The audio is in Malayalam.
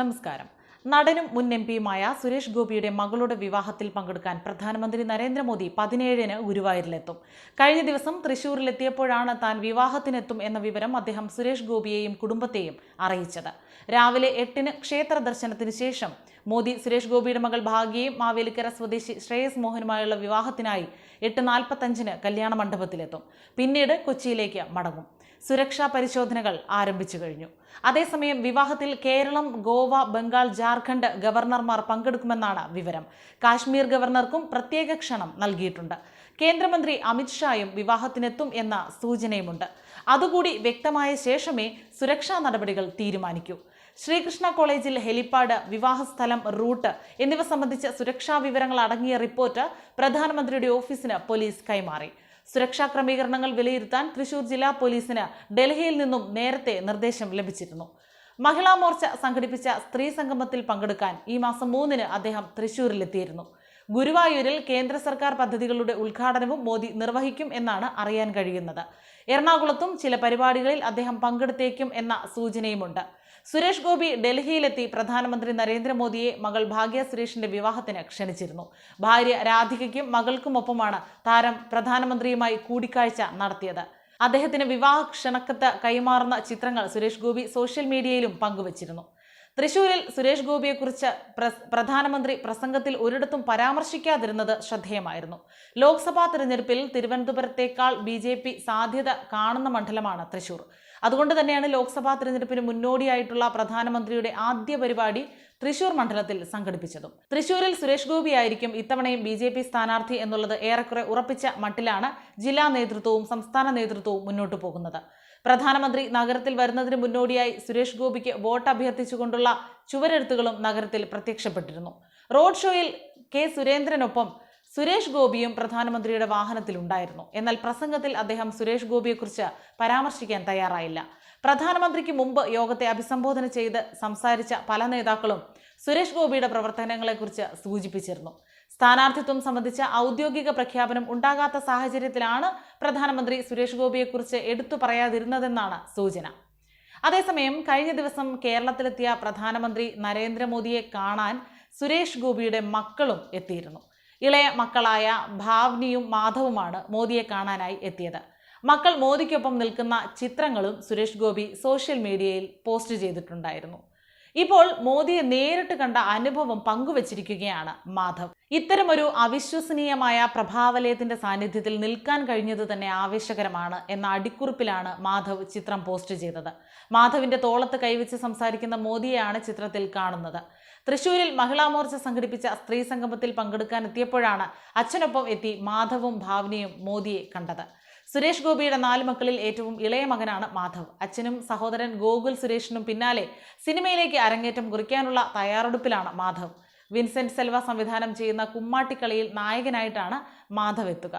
നമസ്കാരം. നടനും മുൻ എം പിയുമായ സുരേഷ് ഗോപിയുടെ മകളുടെ വിവാഹത്തിൽ പങ്കെടുക്കാൻ പ്രധാനമന്ത്രി നരേന്ദ്രമോദി പതിനേഴിന് ഗുരുവായൂരിലെത്തും. കഴിഞ്ഞ ദിവസം തൃശൂരിലെത്തിയപ്പോഴാണ് താൻ വിവാഹത്തിനെത്തും എന്ന വിവരം അദ്ദേഹം സുരേഷ് ഗോപിയെയും കുടുംബത്തെയും അറിയിച്ചത്. രാവിലെ എട്ടിന് ക്ഷേത്ര ദർശനത്തിന് ശേഷം മോദി സുരേഷ് ഗോപിയുടെ മകൾ ഭാഗ്യയും മാവേലിക്കര സ്വദേശി ശ്രേയസ് മോഹനുമായുള്ള വിവാഹത്തിനായി എട്ട് നാൽപ്പത്തഞ്ചിന് കല്യാണ മണ്ഡപത്തിലെത്തും. പിന്നീട് കൊച്ചിയിലേക്ക് മടങ്ങും. സുരക്ഷാ പരിശോധനകൾ ആരംഭിച്ചു കഴിഞ്ഞു. അതേസമയം വിവാഹത്തിൽ കേരളം ഗോവ ബംഗാൾ ജാർഖണ്ഡ് ഗവർണർമാർ പങ്കെടുക്കുമെന്നാണ് വിവരം. കാശ്മീർ ഗവർണർക്കും പ്രത്യേക ക്ഷണം നൽകിയിട്ടുണ്ട്. കേന്ദ്രമന്ത്രി അമിത്ഷായും വിവാഹത്തിനെത്തും എന്ന സൂചനയുമുണ്ട്. അതുകൂടി വ്യക്തമായ ശേഷമേ സുരക്ഷാ നടപടികൾ തീരുമാനിക്കൂ. ശ്രീകൃഷ്ണ കോളേജിൽ ഹെലിപ്പാഡ് വിവാഹസ്ഥലം റൂട്ട് എന്നിവ സംബന്ധിച്ച സുരക്ഷാ വിവരങ്ങൾ അടങ്ങിയ റിപ്പോർട്ട് പ്രധാനമന്ത്രിയുടെ ഓഫീസിന് പോലീസ് കൈമാറി. സുരക്ഷാ ക്രമീകരണങ്ങൾ വിലയിരുത്താൻ തൃശൂർ ജില്ലാ പോലീസിന് ഡൽഹിയിൽ നിന്നും നേരത്തെ നിർദ്ദേശം ലഭിച്ചിരുന്നു. മഹിളാ മോർച്ച സംഘടിപ്പിച്ച സ്ത്രീ സംഗമത്തിൽ പങ്കെടുക്കാൻ ഈ മാസം മൂന്നിന് അദ്ദേഹം തൃശൂരിലെത്തിയിരുന്നു. ഗുരുവായൂരിൽ കേന്ദ്ര സർക്കാർ പദ്ധതികളുടെ ഉദ്ഘാടനവും മോദി നിർവഹിക്കും എന്നാണ് അറിയാൻ കഴിയുന്നത്. എറണാകുളത്തും ചില പരിപാടികളിൽ അദ്ദേഹം പങ്കെടുത്തേക്കും എന്ന സൂചനയുമുണ്ട്. സുരേഷ് ഗോപി ഡൽഹിയിലെത്തി പ്രധാനമന്ത്രി നരേന്ദ്രമോദിയെ മകൾ ഭാഗ്യ സുരേഷിന്റെ വിവാഹത്തിന് ക്ഷണിച്ചിരുന്നു. ഭാര്യ രാധികയ്ക്കും മകൾക്കുമൊപ്പമാണ് താരം പ്രധാനമന്ത്രിയുമായി കൂടിക്കാഴ്ച നടത്തിയത്. അദ്ദേഹത്തിന് വിവാഹ ക്ഷണക്കത്ത് കൈമാറുന്ന ചിത്രങ്ങൾ സുരേഷ് ഗോപി സോഷ്യൽ മീഡിയയിലും പങ്കുവച്ചിരുന്നു. തൃശൂരിൽ സുരേഷ് ഗോപിയെക്കുറിച്ച് പ്രധാനമന്ത്രി പ്രസംഗത്തിൽ ഒരിടത്തും പരാമർശിക്കാതിരുന്നത് ശ്രദ്ധേയമായിരുന്നു. ലോക്സഭാ തെരഞ്ഞെടുപ്പിൽ തിരുവനന്തപുരത്തേക്കാൾ ബി സാധ്യത കാണുന്ന മണ്ഡലമാണ് തൃശൂർ. അതുകൊണ്ട് തന്നെയാണ് ലോക്സഭാ തെരഞ്ഞെടുപ്പിന് മുന്നോടിയായിട്ടുള്ള പ്രധാനമന്ത്രിയുടെ ആദ്യ പരിപാടി തൃശൂർ മണ്ഡലത്തിൽ സംഘടിപ്പിച്ചതും. തൃശൂരിൽ സുരേഷ് ഗോപിയായിരിക്കും ഇത്തവണയും ബി ജെ പി സ്ഥാനാർത്ഥി എന്നുള്ളത് ഏറെക്കുറെ ഉറപ്പിച്ച മട്ടിലാണ് ജില്ലാ നേതൃത്വവും സംസ്ഥാന നേതൃത്വവും മുന്നോട്ടു പോകുന്നത്. പ്രധാനമന്ത്രി നഗരത്തിൽ വരുന്നതിന് മുന്നോടിയായി സുരേഷ് ഗോപിക്ക് വോട്ട് അഭ്യർത്ഥിച്ചുകൊണ്ടുള്ള ചുവരെഴുത്തുകളും നഗരത്തിൽ പ്രത്യക്ഷപ്പെട്ടിരുന്നു. റോഡ് ഷോയിൽ കെ സുരേന്ദ്രനൊപ്പം സുരേഷ് ഗോപിയും പ്രധാനമന്ത്രിയുടെ വാഹനത്തിലുണ്ടായിരുന്നു. എന്നാൽ പ്രസംഗത്തിൽ അദ്ദേഹം സുരേഷ് ഗോപിയെക്കുറിച്ച് പരാമർശിക്കാൻ തയ്യാറായില്ല. പ്രധാനമന്ത്രിക്ക് മുമ്പ് യോഗത്തെ അഭിസംബോധന ചെയ്ത് സംസാരിച്ച പല നേതാക്കളും സുരേഷ് ഗോപിയുടെ പ്രവർത്തനങ്ങളെക്കുറിച്ച് സൂചിപ്പിച്ചിരുന്നു. സ്ഥാനാർത്ഥിത്വം സംബന്ധിച്ച ഔദ്യോഗിക പ്രഖ്യാപനം ഉണ്ടാകാത്ത സാഹചര്യത്തിലാണ് പ്രധാനമന്ത്രി സുരേഷ് ഗോപിയെക്കുറിച്ച് എടുത്തു പറയാതിരുന്നതെന്നാണ് സൂചന. അതേസമയം കഴിഞ്ഞ ദിവസം കേരളത്തിലെത്തിയ പ്രധാനമന്ത്രി നരേന്ദ്രമോദിയെ കാണാൻ സുരേഷ് ഗോപിയുടെ മക്കളും എത്തിയിരുന്നു. ഇളയ മക്കളായ ഭാവ്നിയും മാധവുമാണ് മോദിയെ കാണാനായി എത്തിയത്. മക്കൾ മോദിക്കൊപ്പം നിൽക്കുന്ന ചിത്രങ്ങളും സുരേഷ് ഗോപി സോഷ്യൽ മീഡിയയിൽ പോസ്റ്റ് ചെയ്തിട്ടുണ്ടായിരുന്നു. ഇപ്പോൾ മോദിയെ നേരിട്ട് കണ്ട അനുഭവം പങ്കുവച്ചിരിക്കുകയാണ് മാധവ്. ഇത്തരമൊരു അവിശ്വസനീയമായ പ്രഭാവലയത്തിന്റെ സാന്നിധ്യത്തിൽ നിൽക്കാൻ കഴിഞ്ഞത് തന്നെ ആവേശകരമാണ് എന്ന അടിക്കുറിപ്പിലാണ് മാധവ് ചിത്രം പോസ്റ്റ് ചെയ്തത്. മാധവിന്റെ തോളത്ത് കൈവച്ച് സംസാരിക്കുന്ന മോദിയെയാണ് ചിത്രത്തിൽ കാണുന്നത്. തൃശൂരിൽ മഹിളാ മോർച്ച സംഘടിപ്പിച്ച സ്ത്രീ സംഗമത്തിൽ പങ്കെടുക്കാൻ എത്തിയപ്പോഴാണ് അച്ഛനൊപ്പം എത്തി മാധവും ഭാവനയും മോദിയെ കണ്ടത്. സുരേഷ് ഗോപിയുടെ നാല് മക്കളിൽ ഏറ്റവും ഇളയ മകനാണ് മാധവ്. അച്ഛനും സഹോദരൻ ഗോകുൽ സുരേഷിനും പിന്നാലെ സിനിമയിലേക്ക് അരങ്ങേറ്റം കുറിക്കാനുള്ള തയ്യാറെടുപ്പിലാണ് മാധവ്. വിൻസെന്റ് സെൽവ സംവിധാനം ചെയ്യുന്ന കുമ്മാട്ടിക്കളിയിൽ നായകനായിട്ടാണ് മാധവ് എത്തുക.